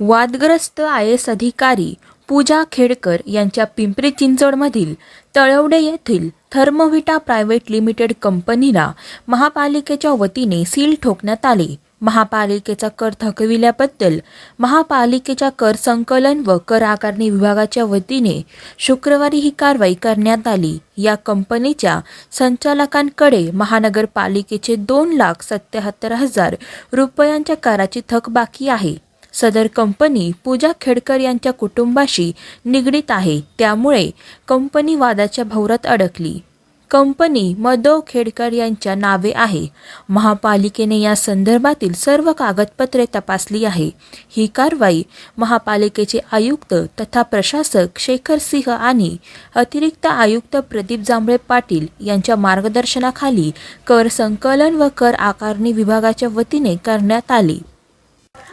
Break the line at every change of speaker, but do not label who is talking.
वादग्रस्त I S अधिकारी पूजा खेडकर यांच्या पिंपरी चिंचवडमधील तळवडे येथील थर्मोव्हिटा प्रायव्हेट लिमिटेड कंपनीला महापालिकेच्या वतीने सील ठोकण्यात आले. महापालिकेचा कर थकविल्याबद्दल महापालिकेच्या कर संकलन व कर आकारणी विभागाच्या वतीने शुक्रवारी ही कारवाई करण्यात आली. या कंपनीच्या संचालकांकडे महानगरपालिकेचे दोन लाख सत्याहत्तर हजार रुपयांच्या कराची थकबाकी आहे. सदर कंपनी पूजा खेडकर यांच्या कुटुंबाशी निगडीत आहे. त्यामुळे कंपनी वादाच्या भोवरात अडकली. कंपनी मधो खेडकर यांच्या नावे आहे. महापालिकेने या संदर्भातील सर्व कागदपत्रे तपासली आहे. ही कारवाई महापालिकेचे आयुक्त तथा प्रशासक शेखर सिंह आणि अतिरिक्त आयुक्त प्रदीप जांभळे पाटील यांच्या मार्गदर्शनाखाली कर संकलन व कर आकारणी विभागाच्या वतीने करण्यात आली.